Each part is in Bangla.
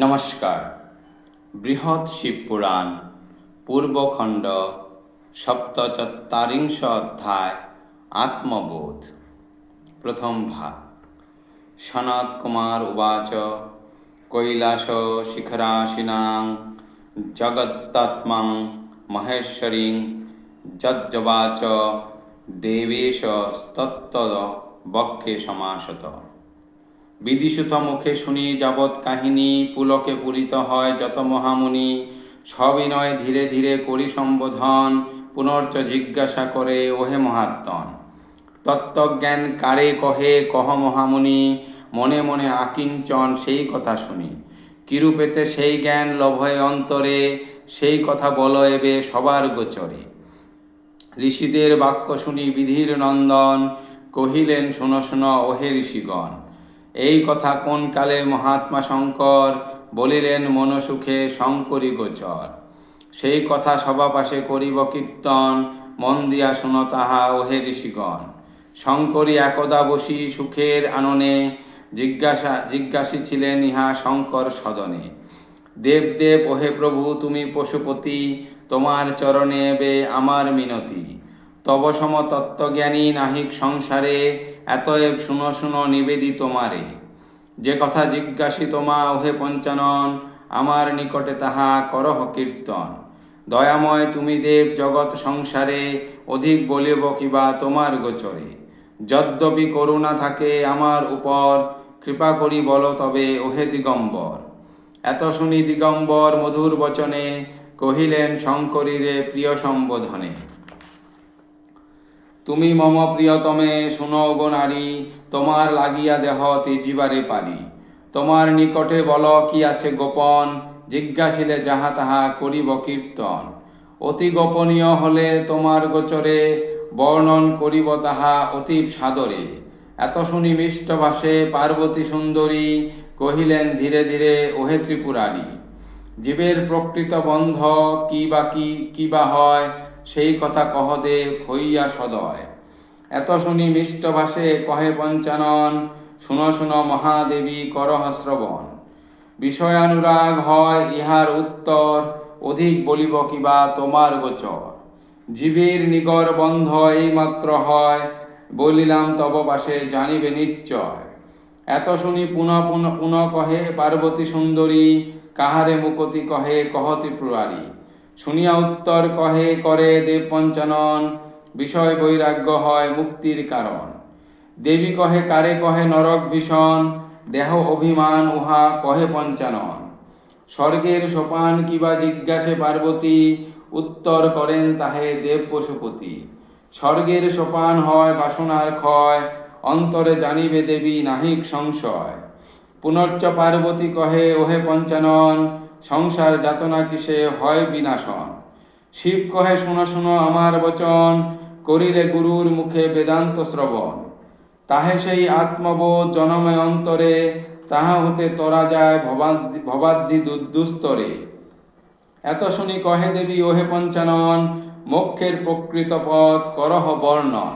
নমস্কার। বৃহৎ শিবপুরাণ পূর্বখণ্ড, সপ্তচত্বারিংশ অধ্যায়, আত্মবোধ। প্রথম ভাগ। সনত কুমার উবাচ, কৈলাস শিখরাশিনাং জগত্তত্মং মহেশ্বরীং, যজ্জবাচ, দেবেশ স্তত্ত বক্ষে সমাসত। বিদিশুত মুখে শুনি যাবৎ কাহিনী, পুলকে পূরিত হয় যত মহামুনি। সবিনয় ধীরে ধীরে করি সম্বোধন, পুনর্চ জিজ্ঞাসা করে, ওহে মহাত্মন, তত্ত্বজ্ঞান কারে কহে, কহ মহামুনি, মনে মনে আকিঞ্চন সেই কথা শুনি। কিরূপেতে সেই জ্ঞান লভয়ে অন্তরে, সেই কথা বল এবে সবার গোচরে। ঋষিদের বাক্য শুনি বিধির নন্দন, কহিলেন, শুনো শুনো, ওহে ঋষিগণ এই কথা কোন কালে মহাত্মা শঙ্কর বলিলেন, মনসুখে শঙ্করী গোচর। সেই কথা সবাপাশে করিব কীর্তন, মন দিয়া শুনো তাহা, ওহে ঋষিগণ। শঙ্করী একদা বসি সুখের আননে, জিজ্ঞাসা জিজ্ঞাসী ছিলেন ইহা শঙ্কর সদনে। দেব দেব, ওহে প্রভু, তুমি পশুপতি, তোমার চরণে এবে আমার মিনতি। তব সম তত্ত্বজ্ঞানী নাহিক সংসারে, এতএব শুনো শুনো নিবেদি তোমারে। যে কথা জিজ্ঞাসী তোমা, ওহে পঞ্চানন, আমার নিকটে তাহা করহ কীর্তন। দয়াময় তুমি দেব জগৎ সংসারে, অধিক বলিব কিবা তোমার গোচরে। যদ্যপি করুণা থাকে আমার উপর, কৃপা করি বলো তবে, ওহে দিগম্বর। এত শুনি দিগম্বর মধুর বচনে, কহিলেন শঙ্করীরে প্রিয় সম্বোধনে। তুমি মম প্রিয়তমে শুনো গো নারী, তোমার লাগিয়া দেহ তেজিবারে পারি। তোমার নিকটে বল কি আছে গোপন, জিজ্ঞাসিলে যাহা তাহা করিব কীর্তন। অতি গোপনীয় হলে তোমার গোচরে, বর্ণন করিব তাহা অতীব সাদরে। এত শুনি মিষ্ট ভাষে পার্বতী সুন্দরী কহিলেন ধীরে ধীরে, ওহে ত্রিপুরারি, জীবের প্রকৃত বন্ধ কি বা কি বা হয় সেই কথা কহদেব হইয়া সদয়। এত শুনি মিষ্ট ভাষে কহে পঞ্চানন, শুন শুন মহাদেবী করহ শ্রবণ। বিষয়ানুরাগ হয় ইহার উত্তর, অধিক বলিব কিবা তোমার গোচর। জীবের নিগর বন্ধ এইমাত্র হয়, বলিলাম তব পাশে জানিবে নিশ্চয়। এত শুনি পুনঃ পুনঃ পুনঃ কহে পার্বতী সুন্দরী, কাহারে মুকতি কহে কহতি পুরারি। শুনিয়া উত্তর কহে, করে দেব পঞ্চানন। বিষয় বৈরাগ্য হয় মুক্তির কারণ। দেবী কহে, কারে কহে নরক ভীষণ? দেহ অভিমান উহা কহে পঞ্চানন। স্বর্গের সোপান কিবা জিজ্ঞাসে পার্বতী, উত্তর করেন তাহে দেব পশুপতি। স্বর্গের সোপান হয় বাসনার ক্ষয়, অন্তরে জানিবে দেবী নাহিক সংশয়। পুনর্চ পার্বতী কহে, ওহে পঞ্চানন সংসার যাতনা কিসে হয় বিনাশন। শিব কহে, শুনো শুনো, আমার বচন, করিলে গুরুর মুখে বেদান্ত শ্রবণ। তাহে সেই আত্মবোধ জনময় অন্তরে, তাহা হতে তরা যায় ভবাদ্দি দুস্তরে। এত শুনি কহে দেবী, ওহে পঞ্চানন, মোক্ষের প্রকৃত পথ করহ বর্ণন।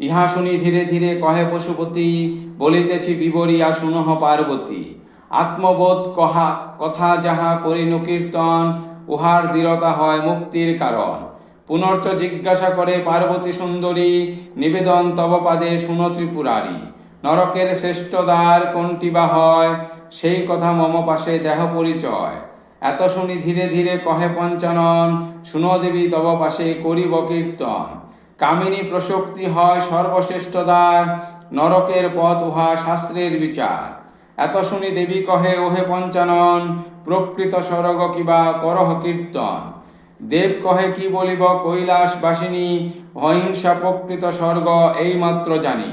ইহা শুনি ধীরে ধীরে কহে পশুপতি, বলিতেছি বিবরিয়া, শুনহ পার্বতী। আত্মবোধ কহা, কথা যাহা করিনু কীর্তন, উহার দৃঢ়তা হয় মুক্তির কারণ। পুনর্চ জিজ্ঞাসা করে পার্বতী সুন্দরী, নিবেদন তব পাদে শুন ত্রিপুরারী। নরকের শ্রেষ্ঠ দ্বার কোনটি বা হয়, সেই কথা মম পাশে দেহ পরিচয়। এত শুনি ধীরে ধীরে কহে পঞ্চানন, শুনো দেবী তব পাশে করিব কীর্তন। কামিনী প্রশক্তি হয় সর্বশ্রেষ্ঠ দ্বার, নরকের পথ উহা শাস্ত্রের বিচার। এত শুনি দেবী কহে, ওহে পঞ্চানন, প্রকৃত স্বর্গ কিবা করহ কীর্তন? দেব কহে, কি বলিব কৈলাস বাসিনী অহিংসা প্রকৃত স্বর্গ এইমাত্র জানি।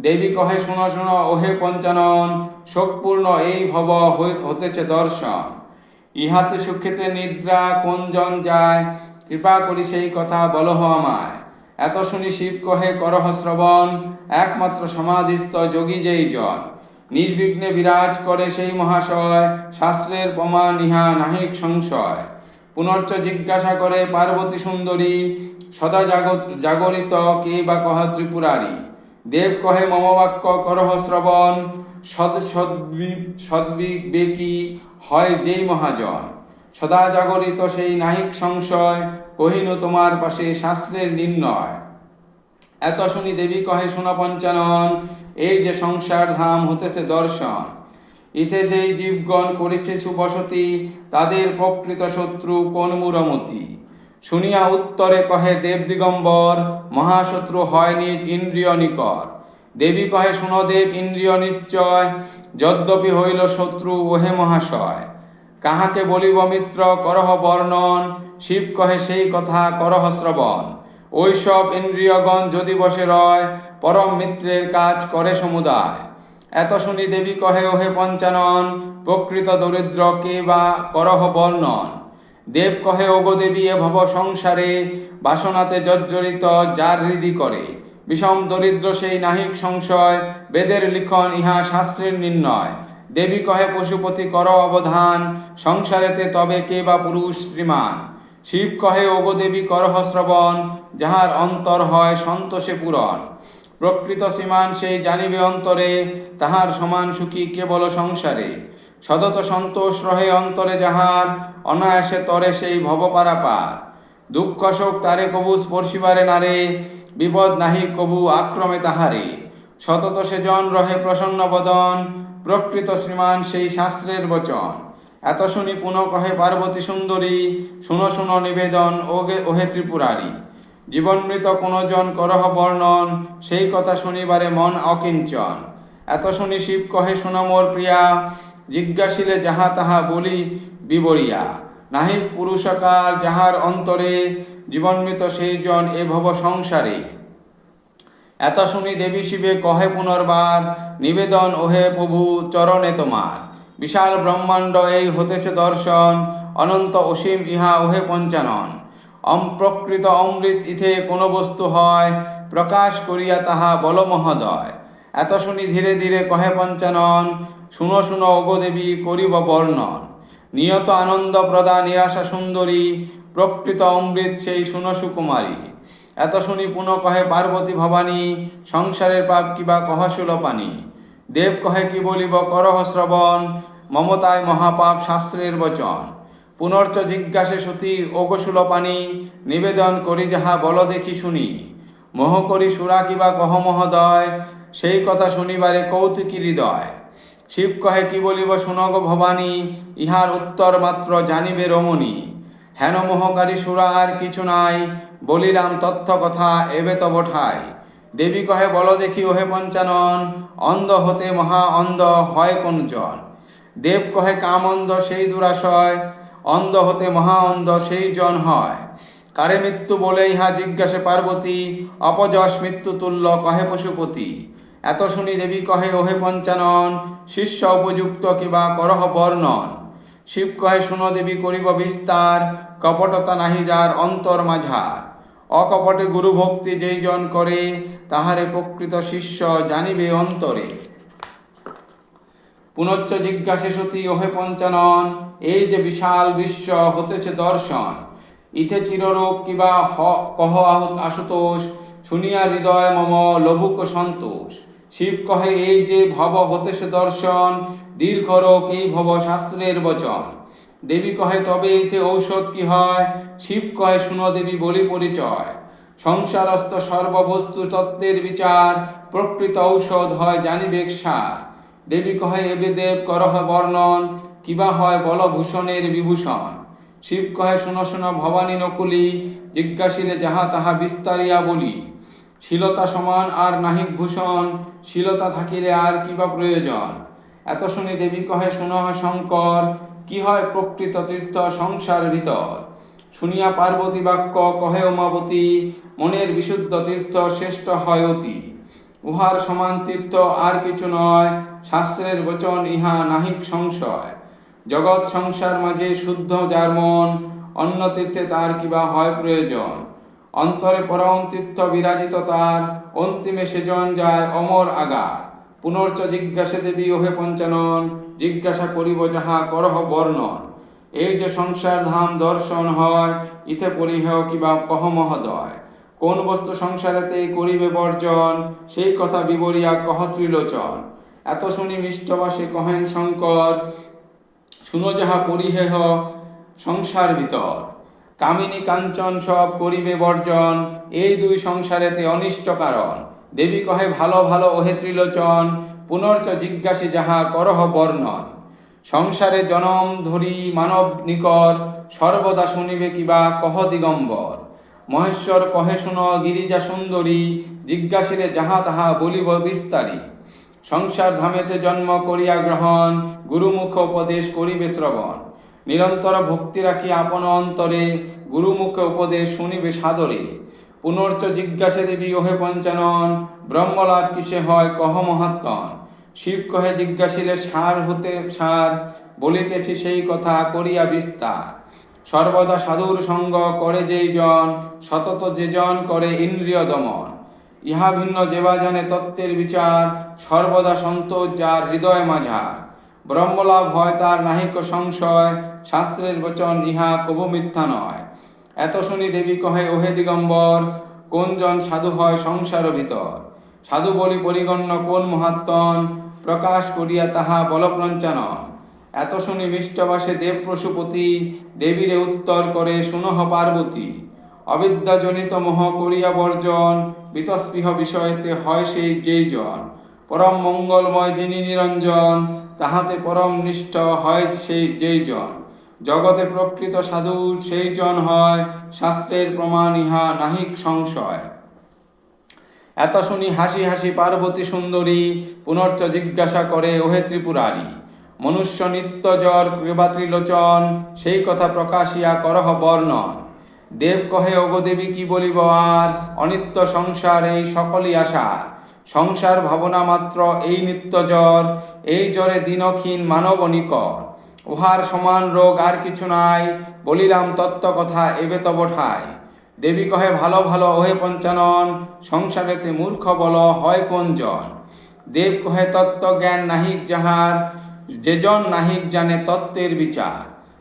দেবী কহে, শুনো শুনো, ওহে পঞ্চানন, শোকপূর্ণ এই ভব হতেছে দর্শন। ইহাতে সুখেতে নিদ্রা কোনজন যায়, কৃপা করি সেই কথা বলহ আমায়। এত শুনি শিব কহে, করহ শ্রবণ, একমাত্র সমাধিস্থ যোগী যেই জন। নির্বিঘ্নে বিরাজ করে সেই মহাশয়, শাস্ত্রের প্রমাণ ইহা নাহিক সংশয়। পুনর্চ জিজ্ঞাসা করে, পার্বতী সুন্দরী, সদা জাগত, জাগরিত কে বা কহ ত্রিপুরারি? দেব কহে, মম বাক্য করহ শ্রবণ, সদ, সদ্বি- সদ্বিবেকী হয় যেই মহাজন। সদা জাগরিত সেই নাহিক সংশয়, কহিনু তোমার পাশে শাস্ত্রের নির্ণয়। এত শুনি দেবী কহে, শোনা পঞ্চানন এই যে সংসার ধাম হতেছে দর্শন, ইতে যেই জীবগণ করেছে সুবসতি, তাদের প্রকৃত শত্রু কোন মুরমতি? শুনিয়া উত্তরে কহে দেব দিগম্বর, মহাশত্রু হয় নিজ ইন্দ্রিয় নিকর দেবী কহে, শুনদেব, ইন্দ্রিয় নিশ্চয়, যদ্যপি হইল শত্রু, ওহে মহাশয়। কাহাকে বলিব মিত্র, করহ বর্ণন, শিব কহে সেই কথা, করহ শ্রবণ। ওইসব ইন্দ্রিয়গণ যদি বসে রয় পরম মিত্রের কাজ করে সমুদায়। এত শুনি দেবী কহে, ওহে পঞ্চানন, প্রকৃত দরিদ্র কে বা করহ বর্ণন? দেব কহে, ওগো দেবী, এ ভব সংসারে বাসনাতে জর্জরিত যার হৃদি করে। বিষম দরিদ্র সেই নাহিক সংশয়, বেদের লিখন ইহা শাস্ত্রের নির্ণয়। দেবী কহে, পশুপতি কর অবধান, সংসারেতে তবে কে বা পুরুষ শ্রীমান? শিব কহে, ওগো দেবী, করহ শ্রবণ, যাহার অন্তর হয় সন্তোষে পূরণ। প্রকৃত সীমান সেই জানিবে অন্তরে, তাহার সমান সুখী কেবল সংসারে। সদত সন্তোষ রহে অন্তরে যাহার, অনায়াসে তরে সেই ভব পারাপার দুঃখ শোক তারে কবু স্পর্শিবারে নারে, বিপদ নাহি কবু আক্রমে তাহারে। সতত সেজন রহে প্রসন্ন বদন, প্রকৃত শ্রীমান সেই শাস্ত্রের বচন। এত শুনি পুনঃ কহে পার্বতী সুন্দরী, শুনো শুনো নিবেদন, ওগে ওহে ত্রিপুরারী। জীবনমৃত কোনো জন করহ বর্ণন, সেই কথা শুনিবারে মন অকিঞ্চন। এত শুনি শিব কহে, শুনো মোর প্রিয়া, জিজ্ঞাসিলে যাহা তাহা বলি বিবরিয়া। নাহি পুরুষকার যাহার অন্তরে জীবনমৃত সেই জন এ ভব সংসারে। এত শুনি দেবী শিবে কহে পুনর্বার, নিবেদন ওহে প্রভু, চরণে তোমার। বিশাল ব্রহ্মাণ্ড এই হতেছে দর্শন, অনন্ত অসীম ইহা ওহে পঞ্চানন। অম্প্রকৃত অমৃত ইথে কোন বস্তু হয়, প্রকাশ করিয়া তাহা বল মহোদয় এত শুনি ধীরে ধীরে কহে পঞ্চানন, শুনো শুনো ওগো দেবী করিব বর্ণন। নিয়ত আনন্দ প্রদা নিরাশা সুন্দরী, প্রকৃত অমৃত সেই শুনো সুকুমারী। এত শুনি পুনঃ কহে পার্বতী ভবানী, সংসারের পাপ কিবা কহ সুলপানি? দেব কহে কি বলিব, করহ শ্রবণ, মমতায় মহাপাপ শাস্ত্রের বচন। পুনর্চ জিজ্ঞাসে সতী, ওগো পানি নিবেদন করি যাহা বল দেখি শুনি। মোহ করি সুরা কিবা কহ মহোদয় সেই কথা শুনিবারে কৌতুকী হৃদয়। শিব কহে, কি বলিব শুনগ ভবানী, ইহার উত্তর মাত্র জানিবে রমণী। হেন মোহকারী সুরা আর কিছু নাই, বলিলাম তথ্য কথা এবে তব ঠাই। দেবী কহে, বল দেখি ওহে পঞ্চানন, অন্ধ হতে মহা অন্ধ হয় কোন জন দেব কহে, কামন্ধ সেই দুরাশয় অন্ধ হতে মহা অন্ধ সেই জন হয়। কারে মৃত্যু বলে ইহা জিজ্ঞাসে পার্বতী অপযশ মৃত্যু তুল্য কহে পশুপতি। এত শুনি দেবী কহে, ওহে পঞ্চানন, শিষ্য উপযুক্ত কিবা করহ বর্ণন? শিব কহে, শুনো দেবী, করিব বিস্তার, কপটতা নাহি যার অন্তর মাঝার। অকপটে গুরু ভক্তি যেই জন করে, তাহারে প্রকৃত শিষ্য জানিবে অন্তরে। পুনশ্চ জিজ্ঞাসে সতী, ওহে পঞ্চানন, এই যে বিশাল বিশ্ব হতেছে দর্শন, ইথে চিররোগ কিবা হ- কহ আহুত আশুতোষ, শুনিয়া হৃদয় মম লভুক সন্তোষ। শিব কহে, এই যে ভব হতেছে দর্শন, দীর্ঘ রোগ এই ভব শাস্ত্রের বচন। দেবী কহে, তবে ইতে ঔষধ কি হয়? শিব কহে, শুনো দেবী, বলি পরিচয়। সংসারস্থ সর্ববস্তু তত্ত্বের বিচার, প্রকৃত ঔষধ হয় জানিবেক সার। দেবী কহে, এবে দেব করহ বর্ণন, কিবা হয় বলভূষণের বিভূষণ? শিব কহে, শুনো শুনো, ভবানী নকুলি, জিজ্ঞাসিলে যাহা তাহা বিস্তারিয়া বলি। শীলতা সমান আর নাহিক ভূষণ, শীলতা থাকিলে আর কিবা প্রয়োজন? এত শুনি দেবী কহে শুনহ শঙ্কর, কি হয় প্রকৃত তীর্থ সংসার ভিতর? শুনিয়া পার্বতী বাক্য কহে উমাবতী মনের বিশুদ্ধ তীর্থ শ্রেষ্ঠ হয় অতি। উহার সমান তীর্থ আর কিছু নয়, শাস্ত্রের বচন ইহা নাহিক সংশয়। জগৎ সংসার মাঝে শুদ্ধ যার মন, অন্য তীর্থে তার কিবা হয় প্রয়োজন। অন্তরে পরম তীর্থ বিরাজিত তার, অন্তিমে সেজন যায় অমর আগার। পুনর্চ জিজ্ঞাসা দেবী, ওহে পঞ্চানন, জিজ্ঞাসা করিব যাহা করহ বর্ণন। এই যে সংসার ধাম দর্শন হয়, ইথে পরিহেয় কিবা কহ মহোদয়। কোন বস্তু সংসারেতে করিবে বর্জন, সেই কথা বিবরিয়া কহ ত্রিলোচন। এত শুনি মিষ্টবাসে কহেন শঙ্কর, শুনো যাহা পরিহেহ সংসার ভিতর। কামিনী কাঞ্চন সব করিবে বর্জন, এই দুই সংসারেতে অনিষ্ট কারণ। দেবী কহে, ভালো ভালো, ওহে ত্রিলোচন, পুনর্চ জিজ্ঞাসী যাহা করহ বর্ণন। সংসারে জনম ধরি মানব নিকর সর্বদা শুনিবে কিবা কহ দিগম্বর। মহেশ্বর কহে শুন গিরিজা সুন্দরী জিজ্ঞাসিরে যাহা তাহা বলিব বিস্তারী। সংসার ধামেতে জন্ম করিয়া গ্রহণ, গুরুমুখ উপদেশ করিবে শ্রবণ। নিরন্তর ভক্তি রাখি আপন অন্তরে, গুরুমুখে উপদেশ শুনিবে সাদরে। পুনর্চ জিজ্ঞাসে দেবী, ওহে পঞ্চানন, ব্রহ্মলাভ কিসে হয় কহ মহাত্মন। শিব কহে, জিজ্ঞাসিলে সার হতে সার, বলিতেছি সেই কথা, করিয়া বিস্তার। সর্বদা সাধুর সঙ্গ করে যেই জন, সতত যে জন করে ইন্দ্রিয় দমন। ইহা ভিন্ন যেবা জানে তত্ত্বের বিচার, সর্বদা সন্তোষ যার হৃদয় মাঝার। ব্রহ্মলাভ হয় তার নাহিক সংশয়, শাস্ত্রের বচন ইহা কবু মিথ্যা নয়। এত শুনি দেবী কহে, ওহে দিগম্বর, কোন জন সাধু হয় সংসার ভিতর? সাধু বলি পরিগণ্য কোন মহাত্মন? প্রকাশ করিয়া তাহা বলপ্রঞ্চানন। এত শুনি মিষ্টবাসে দেব পশুপতি দেবীরে উত্তর করে শুনহ পার্বতী, অবিদ্যাজনিত মোহ করিয়া বর্জন, বিতস্পৃহ বিষয়তে হয় সেই যেই জন। পরম মঙ্গলময় যিনি নিরঞ্জন, তাহাতে পরম নিষ্ঠ হয় সেই যেই জন। জগতে প্রকৃত সাধু সেই জন হয়, শাস্ত্রের প্রমাণ ইহা নাহিক সংশয়। এত শুনি হাসি হাসি পার্বতী সুন্দরী পুনর্চ জিজ্ঞাসা করে, ওহে ত্রিপুরারি মনুষ্য নিত্য জ্বর কৃপা ত্রিলোচন সেই কথা প্রকাশিয়া করহ বর্ণন দেব কহে, ওগো দেবী, কি বলিব আর? অনিত্য সংসার এই সকলই আশার। সংসার ভাবনা মাত্র এই নিত্য জ্বর এই জ্বরে দিনক্ষীণ মানব নিকর উহার সমান রোগ আর কিছু নাই, বলিলাম তত্ত্ব কথা এবে তব ঠায় দেবী কহে, ভালো ভালো, ওহে পঞ্চানন, সংসারেতে মূর্খ বল, হয় কোন জন? দেব কহে, তত্ত্ব জ্ঞান নাহিক যাহার যেজন নাহিক জানে তত্ত্বের বিচার,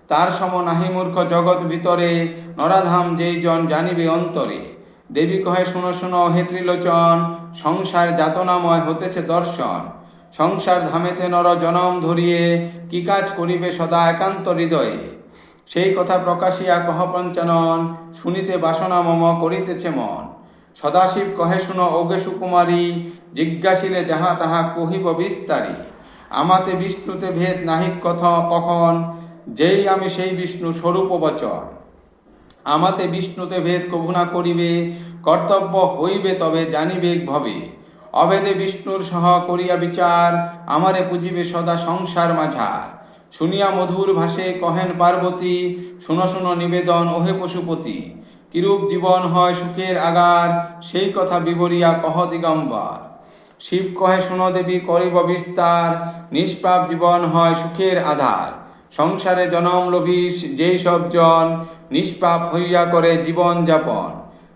তার সম নাহি মূর্খ জগৎ ভিতরে, নরাধাম যেই জন জানিবে অন্তরে। দেবী কহে, শুনো শুনো, হে ত্রিলোচন, সংসার যাতনাময় হতেছে দর্শন। সংসার ধামেতে নর জনম ধরিয়ে, কি কাজ করিবে সদা একান্ত হৃদয়ে? সেই কথা প্রকাশিয়া কহ, পঞ্চানন, শুনিতে বাসনা মম করিতেছে মন। সদাশিব কহে, শুনো ওগে সুকুমারী জিজ্ঞাসিলে যাহা তাহা কহিব বিস্তারী। আমাতে বিষ্ণুতে ভেদ নাহিক কথা কখন, যেই আমি সেই বিষ্ণু স্বরূপ বচন। আমাতে বিষ্ণুতে ভেদ কভু না করিবে, কর্তব্য হইবে তবে জানিবে ভবে। অবেদে বিষ্ণুর সহ করিয়া বিচার, আমারে পুজিবে সদা সংসার মাঝার। শুনিয়া মধুর ভাষে কহেন পার্বতী, শুনো শুনো নিবেদন ওহে পশুপতি। কিরূপ জীবন হয় সুখের আগার, সেই কথা বিবরিয়া কহ দিগম্বর। শিব কহে, শুনো দেবী, করিব বিস্তার। নিষ্পাপ জীবন হয় সুখের আধার। সংসারে জনম লোভী যেই সব জন। নিষ্পাপ হইয়া করে জীবন যাপন।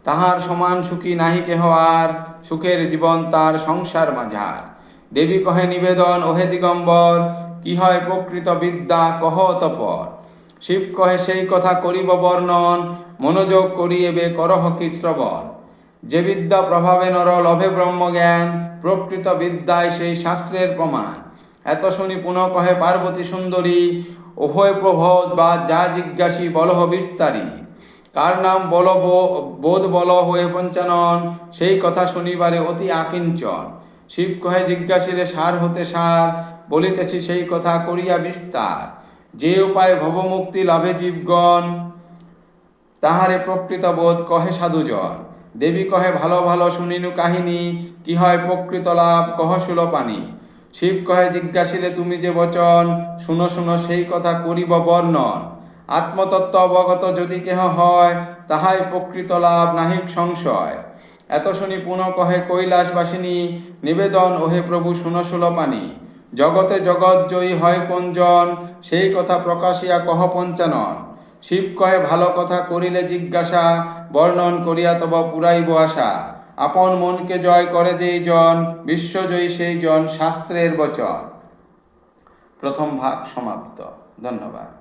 তাহার সমান সুখী নাহি কেহ আর। সুখের জীবন তার সংসার মাঝার। দেবী কহে, নিবেদন ওহে দিগম্বর, কি হয় প্রকৃত বিদ্যা কহ তপর? শিব কহে, সেই কথা করিব বর্ণন। মনোযোগ করিয়েবে করহ কি শ্রবণ? যে বিদ্যা প্রভাবে নর, লভে ব্রহ্মজ্ঞান, প্রকৃত বিদ্যায় সেই শাস্ত্রের প্রমাণ। এত শুনি পুনঃ কহে পার্বতী সুন্দরী উভয় প্রবোধ বা যা জিজ্ঞাসী বলহ বিস্তারী। কার নাম বল বোধ বল হয়ে পঞ্চানন, সেই কথা শুনিবারে অতি আকিঞ্চন। শিব কহে জিজ্ঞাসীরে সার হতে সার, বলিতেছি সেই কথা করিয়া বিস্তার। যে উপায় ভবমুক্তি লাভে জীবগণ, তাহারে প্রকৃত বোধ কহে সাধুজন। দেবী কহে, ভালো ভালো শুনিনু কাহিনী, কি হয় প্রকৃত লাভ, কহ সুলপানি শিব কহে, জিজ্ঞাসিলে তুমি যে বচন, শুনো শুনো, সেই কথা করিব বর্ণন। আত্মতত্ত্ব অবগত যদি কেহ হয়, তাহাই প্রকৃত লাভ নাহিক সংশয়। এত শুনি পুনঃ কহে, কৈলাসবাসিনী, নিবেদন ওহে প্রভু, শুনো সুলপানি জগতে জগৎ জয়ী হয় কোনজন, সেই কথা প্রকাশিয়া কহ পঞ্চানন। শিব কহে, ভালো কথা করিলে জিজ্ঞাসা, বর্ণন করিয়া তব পুরাইব আশা। আপন মনকে জয় করে যেই জন, বিশ্বজয়ী সেই জন শাস্ত্রের বচন। প্রথম ভাগ সমাপ্ত। ধন্যবাদ।